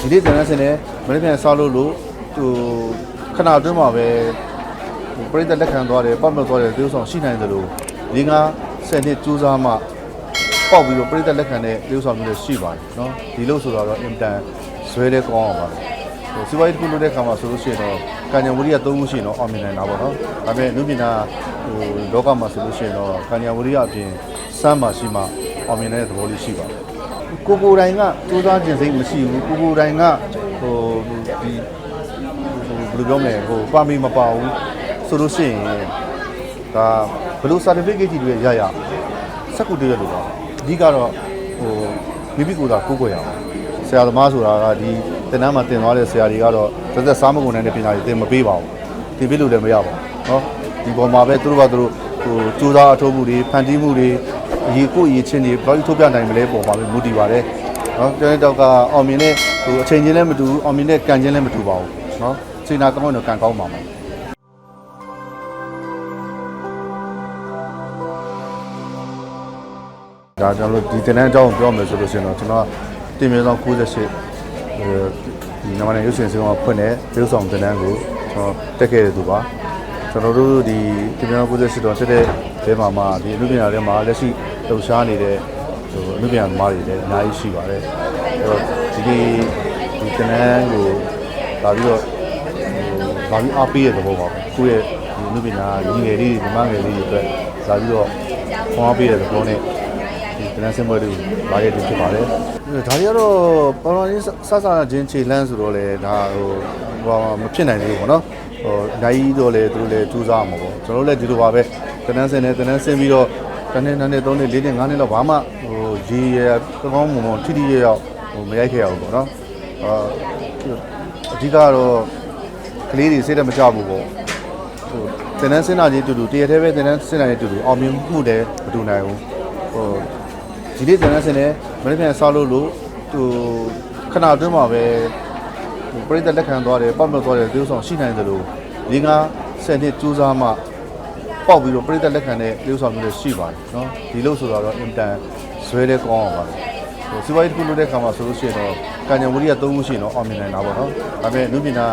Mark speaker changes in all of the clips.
Speaker 1: ဒီနေ့တန်းတန်းစင်နဲ့မနေ့ပြန်ဆောက်လို့လို့ဟိုခဏအတွင်းမှာပဲဟိုပြိတ္တလက်ခံသွားတယ်ပတ်မလို့သွားတယ်ဒီဥဆောင်ရှိနိုင်တယ်လို့၄၅ဆယ်နှစ်ကျိုးစားမှပေါက်ပြီးတော့ပြိတ္တလက်ခံတဲ့ဒီဥဆောင်မျိုးတွေရှိပါတယ်နော်ဒီလို့ဆိုတော့အင်တန်ဇွဲတဲ့ကောင်းအောင်ပါတယ်ဟိုစီဝိုင်းတစ်ခုလုပ်တဲ့ခါမှာဆိုလို့ရှိရင်တော့ကံညာဝရိယသုံးခုရှိရင်တော့အောင်မြင်နိုင်တာပေါ့နော်ဒါပေမဲ့လူပညာဟိုလောကမှာဆိုလို့ရှိရင်တော့ကံညာဝရိယအပြင်စမ်းမှရှိမှအောင်မြင်တဲ့သဘောလေးရှိပါတယ် ကိုကိုယ်တိုင်ကစူးစမ်းခြင်းစိတ်မရှိဘူးကိုကိုယ်တိုင်ကဟိုဒီဟိုဘယ်လိုပြောမလဲဟိုပါမီမပါဘူးဆိုလို့ရှိရင်ဒါဘယ်လို certificate တွေရရစက်ကူတည်းရလို့ပါအဓိကတော့ဟိုမိမိကိုယ်သာကိုယ်ကိုယ်ရအောင်ဆရာသမားဆိုတာကဒီတင်တန်းမှာတင်သွားတဲ့ဆရာတွေကတော့သက်သက်စားမကုန်နိုင်တဲ့ပညာတွေသင်မပေးပါဘူးသင်ပေးလို့လည်းမရပါဘူးเนาะဒီပေါ်မှာပဲသူတို့ကသူတို့ဟိုစူးစမ်းအထောက်မှုတွေဖန်တီးမှုတွေ အရေးကိုအရေးချင်းတွေဘယ်လိုထုတ်ပြနိုင်မလဲပေါ်ပါပဲမူတည်ပါတယ်နော်ကျွန်တော်တို့ကအောင်မြင်တဲ့ဟိုအချိန်ချင်းလည်းမတူဘူးအောင်မြင်တဲ့ကံချင်းလည်းမတူပါဘူးနော်စေနာကောင်းတော့ကံကောင်းပါမှာဒါကျွန်တော်တို့ဒီတင်တဲ့အကြောင်းပြောမယ်ဆိုလို့ရှိရင်တော့ကျွန်တော်တင်မြေဆောင်98ဒီမြန်မာနိုင်ငံရုပ်ရှင်ဆောင်ကဖွင့်တဲ့ရုပ်ဆောင်တင်တဲ့ကိုကျွန်တော်တက်ခဲ့တဲ့သူပါကျွန်တော်တို့ဒီတင်မြေဆောင်98တော့တက်တဲ့ဘဲမှာမှဒီအမှုပညာတွေမှာလက်ရှိ လှုပ်ရှားနေတဲ့ဟိုအမှုပညာသမားတွေလည်းအများကြီးရှိပါတယ်အဲတော့ဒီဒီဒီတင်တန်းကိုလာပြီးတော့ဟိုလာပြီးအားပေးတဲ့သဘောပါပဲကိုယ့်ရဲ့ဒီအမှုပညာညီငယ်လေးတွေညီမငယ်လေးတွေအတွက်လာပြီးတော့ဖောင်းအားပေးတဲ့သဘောနဲ့ဒီတနက်စင်ပွဲတွေလာခဲ့တယ်ဖြစ်ပါတယ်။ဒါတွေကတော့ပေါ်ပေါ်လေးဆဆချင်းခြေလန်းဆိုတော့လေဒါဟိုဟိုမဖြစ်နိုင်သေးဘူးပေါ့နော်။ဟိုနိုင်တော့လေသူတို့လည်းစူးစမ်းမှာပေါ့။ကျွန်တော်လည်းဒီလိုပါပဲတနက်စင်နဲ့တနက်စင်ပြီးတော့ တနေ့နှစ်နေ့သုံးနေ့လေးနေ့ငါးနေ့လောက်ဘာမှဟိုရေရကောင်းကောင်းမွန်မွန်ထိထိရရောက်ဟိုမရိုက်ခဲ့ရဘူးပေါ့နော်။အာအဓိကတော့ကလေးတွေစိတ်တမကြဘူးပေါ့။ဟိုတနက်စင်တာကြီးတူတူတရထဲပဲတနက်စင်တာကြီးတူတူအောင်မြင်မှုတယ်မတူနိုင်ဘူး။ဟိုဒီနေ့တန်းတန်းစင်နဲ့မနေ့ပြန်ဆောက်လို့လို့ဟိုခဏအတွင်းမှာပဲဟိုပြိတ္တလက်ခံသွားတယ်ပတ်မလို့သွားတယ်ဒီဥဆောင်ရှိနိုင်တယ်လို့၄၅ဆယ်နှစ်ကျိုးစားမှ ပေါက်ပြီးတော့ပြိတ္တလက်ခံတဲ့ဒီဥဆောင်မျိုးတွေရှိပါတယ်နော်ဒီလို့ဆိုတော့အင်တန်ဇွဲတဲ့ကောင်းအောင်ပါတယ်ဟိုစီဝိုင်းတစ်ခုလုပ်တဲ့ခါမှာဆိုလို့ရှိရင်တော့ကံညာဝရိယသုံးခုရှိရင်တော့အောင်မြင်နိုင်တာပေါ့နော်ဒါပေမဲ့လူပညာ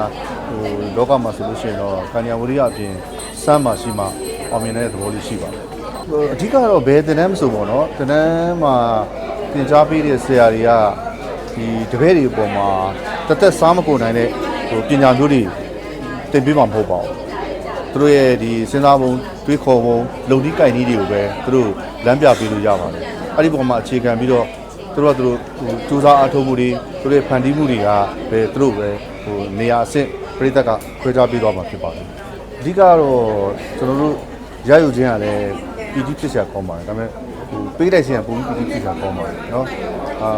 Speaker 1: ဟိုလောကမှာဆိုလို့ရှိရင်တော့ကံညာဝရိယအပြင်စမ်းမှရှိမှအောင်မြင်တဲ့သဘောလေးရှိပါတယ်ဟိုအဓိကတော့ဘယ်တင်တန်းမဆိုပေါ့နော်တင်တန်းမှာသင်ကြားပေးတဲ့ဆရာတွေကဒီတပည့်တွေအပေါ်မှာတသက်စားမကုန်နိုင်တဲ့ဟိုပညာမျိုးတွေသင်ပေးမှာမဟုတ်ပါဘူး သူတို့ရဲ့ဒီစဉ်းစားပုံတွေးခေါ်ပုံလုံဒီကြိုင်နည်းတွေကိုပဲသူတို့လမ်းပြပေးလို့ရပါတယ်အဲ့ဒီပုံမှာအခြေခံပြီးတော့သူတို့ကသူတို့ဟိုစူးစမ်းအားထုတ်မှုတွေသူတို့ရဲ့ဖန်တီးမှုတွေကပဲသူတို့ပဲဟိုနေရာအဆင့်ပြိသက်ကခွဲခြားပေးသွားမှာဖြစ်ပါတယ်အဓိကတော့ကျွန်တော်တို့ရယူခြင်းကလည်း ပီတိဖြစ်စရာကောင်းပါတယ်ဒါပေမဲ့ဟိုပေးလိုက်ခြင်းကပုံပီတိဖြစ်စရာကောင်းပါတယ်เนาะအာ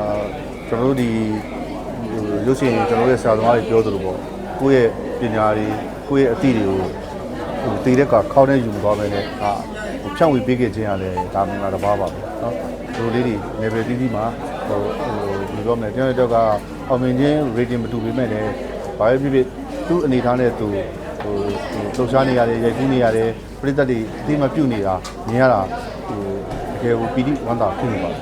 Speaker 1: ကျွန်တော်တို့ဒီဟိုရုပ်ရှင်ကျွန်တော်တို့ရဲ့ဆရာသမားတွေပြောသလိုပေါ့ကိုယ့်ရဲ့ပညာတွေကိုယ့်ရဲ့အသည့်တွေကို ဟိုတည်တဲ့ကခေါင်းနဲ့ယူမသွားမယ်နဲ့အာဟိုဖြန့်ဝေပေးခဲ့ခြင်းကလည်းဒါမှမဟုတ်တစ်ပါးပါပဲเนาะဒီလိုလေးတွေ level တီးတီးမှာဟိုဟိုဘယ်လိုပြောမလဲကျွန်တော်တို့ကအောင်မြင်ခြင်း rating မတူပေမဲ့လည်းဘာပဲဖြစ်ဖြစ်သူ့အနေထားနဲ့သူဟိုဟိုလှုပ်ရှားနေရတယ်ရိုက်ကူးနေရတယ်ပြိတ္တတွေအတိမပြုတ်နေတာမြင်ရတာဟိုတကယ်ကိုပီတိဝမ်းသာဖြစ်နေပါတယ်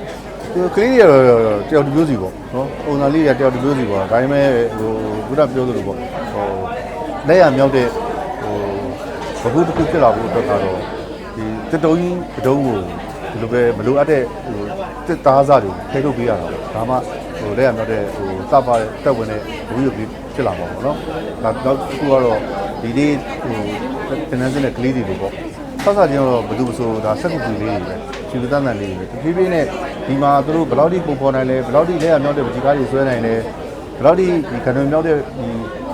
Speaker 1: ဒီကလေးတွေကတော့တယောက်တစ်မျိုးစီပေါ့နော်ပုံစံလေးတွေတယောက်တစ်မျိုးစီပေါ့ဒါပေမဲ့ဟိုဘုရားပြောသလိုပေါ့ဟိုလက်ရမြောက်တဲ့ ဟိုဘခုတစ်ခုဖြစ်လာဖို့အတွက်ကတော့ဒီတတုံးကြီးပတုံးကိုဒီလိုပဲမလိုအပ်တဲ့ဟိုတစ်သားစားတွေထိထုတ်ပေးရတာပေါ့ဒါမှဟိုလက်ရမြောက်တဲ့ဟိုစပါတဲ့တက်ဝင်တဲ့ဘုရုပ်ပြီးဖြစ်လာမှာပေါ့နော်ဒါနောက်တစ်ခုကတော့ဒီနေ့ဟိုတင်နန်းစင်းတဲ့ကလေးတွေလိုပေါ့ဆက်စားချင်းတော့ဘယ်သူမဆိုဒါဆက်ကူကူလေးတွေပဲခြေလူတန်းတန်လေးတွေပဲတဖြည်းဖြည်းနဲ့ဒီမှာသူတို့ဘယ်လောက်ထိပုံဖော်နိုင်လဲဘယ်လောက်ထိလက်ရမြောက်တဲ့ပကြီးကားတွေဆွဲနိုင်လဲဘယ်လောက်ထိဒီကံတော်မြောက်တဲ့ဒီ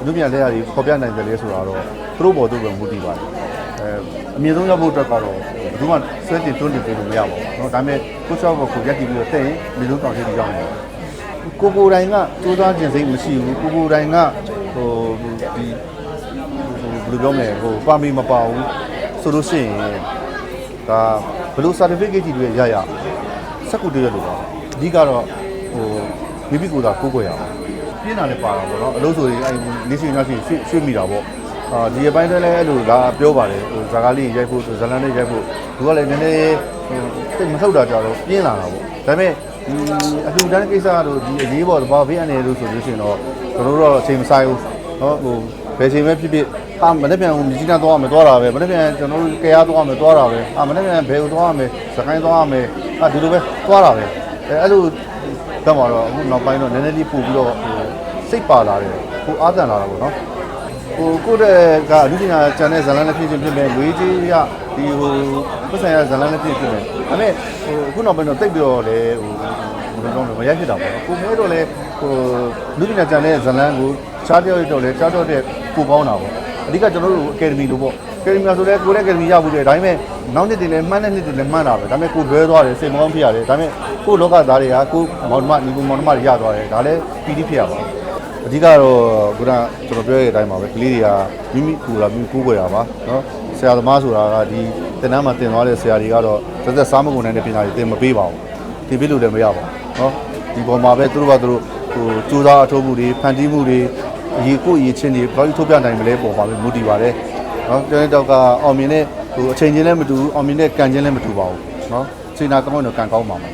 Speaker 1: လူမြန်လက်ရတွေဖော်ပြနိုင်တယ်လဲဆိုတာတော့သူတို့ပေါ်သူပဲမူတည်ပါတယ်အဲအမြင့်ဆုံးရောက်ဖို့အတွက်ကတော့ဘယ်သူမှဆွဲတင်တွန်းတင်ပေးလို့မရပါဘူးเนาะဒါပေမဲ့ကိုချောဘောကိုရက်တည်ပြီးတော့တဲ့ရင်အမြင့်ဆုံးတောင်ထိပ်ရောက်နေတယ်ကိုကိုတိုင်ကစူးစမ်းခြင်းစိတ်မရှိဘူးကိုကိုတိုင်ကဟိုဒီဟိုဘယ်လိုပြောမလဲဟိုပါမီမပါဘူးဆိုလို့ရှိရင် ဒါဘယ်လို certificate တွေရရစက်ကူတည်းရလို့ပါအဓိကတော့ဟိုမိမိကိုယ်သာကိုယ်ကိုယ်ရအောင် ပြင်းတာလည်းပါတာပေါ့နော်အလို့ဆိုရင်အဲ့လေးရှင်ရောက်ရှင်ရွှေ့ရွှေ့မိတာပေါ့အာဒီအပိုင်းတည်းလည်းအဲ့လိုဒါပြောပါတယ်ဟိုဇာကားလေးရိုက်ဖို့ဆိုဇလန်လေးရိုက်ဖို့သူကလည်းနည်းနည်းသိမထုတ်တာကြတော့ပြင်းလာတာပေါ့ဒါပေမဲ့ဒီအလှူဒန်းကိစ္စတို့ဒီအရေးပေါ်သဘောဘေးအနေလို့ဆိုလို့ရှိရင်တော့တို့တော့အချိန်မဆိုင်ဘူးနော်ဟိုဘယ်ချိန်ပဲဖြစ်ဖြစ်အာမနေ့ပြန်မြကြီးနားသွားရမယ်သွားတာပဲမနေ့ပြန်ကျွန်တော်တို့ကရားသွားရမယ်သွားတာပဲအာမနေ့ပြန်ဘယ်ကိုသွားရမယ်စကိုင်းသွားရမယ်အာဒီလိုပဲသွားတာပဲအဲအဲ့လိုတက်မှာတော့အခုနောက်ပိုင်းတော့နည်းနည်းလေးပို့ပြီးတော့ဟို စိတ်ပါလာတယ်ဟိုအားတန်လာတာပေါ့နော်ဟိုကိုယ့်တဲ့ကအမှုပညာကျန်တဲ့ဇာတ်လမ်းတစ်ဖြစ်ချင်းဖြစ်မယ်ငွေကြီးရဒီဟိုပတ်ဆိုင်ရဇာတ်လမ်းတစ်ဖြစ်ဖြစ်မယ်ဒါပေမဲ့ဟိုအခုနောက်ပိုင်းတော့တိတ်ပြီးတော့လေဟိုဘယ်လိုပြောမလဲမရိုက်ဖြစ်တာပေါ့ကိုမဲတော့လေဟိုလူပညာကျန်တဲ့ဇာတ်လမ်းကိုချားပြောရတော့လေချားတော့တဲ့ကိုပေါင်းတာပေါ့အဓိကကျွန်တော်တို့အကယ်ဒမီလို့ပေါ့အကယ်ဒမီဆိုလဲကိုလည်းအကယ်ဒမီရဘူးလေဒါပေမဲ့နောက်နှစ်တင်လည်းမှန်းတဲ့နှစ်တင်လည်းမှန်းတာပဲဒါပေမဲ့ကိုလွဲသွားတယ်စိတ်မကောင်းဖြစ်ရတယ်ဒါပေမဲ့ကိုလောကသားတွေကကိုမောင်နှမညီကိုမောင်နှမတွေရသွားတယ်ဒါလည်းပီတိဖြစ်ရပါဘူး အဓိကတော့ခုနကျွန်တော်ပြောရတဲ့အတိုင်းပါပဲကလေးတွေကမိမိကိုယ်လာမိမိကိုယ်ွယ်တာပါနော်ဆရာသမားဆိုတာကဒီတင်တန်းမှာတင်သွားတဲ့ဆရာတွေကတော့သက်သက်စားမကုန်တဲ့ပညာတွေသင်မပေးပါဘူးသင်ပေးလို့လည်းမရပါဘူးနော်ဒီပေါ်မှာပဲသူတို့ကသူတို့ဟိုစူးစမ်းအထောက်အမှုတွေဖန်တီးမှုတွေအရေးကိုအရေးချင်းတွေဘယ်လိုထုတ်ပြနိုင်မလဲပေါ်ပါပဲမူတည်ပါတယ်နော်ကျွန်တော်ကအောင်မြင်တဲ့ဟိုအချိန်ချင်းလည်းမတူအောင်မြင်တဲ့ကံချင်းလည်းမတူပါဘူးနော်စေနာကောင်းရင်တော့ကံကောင်းပါမှာ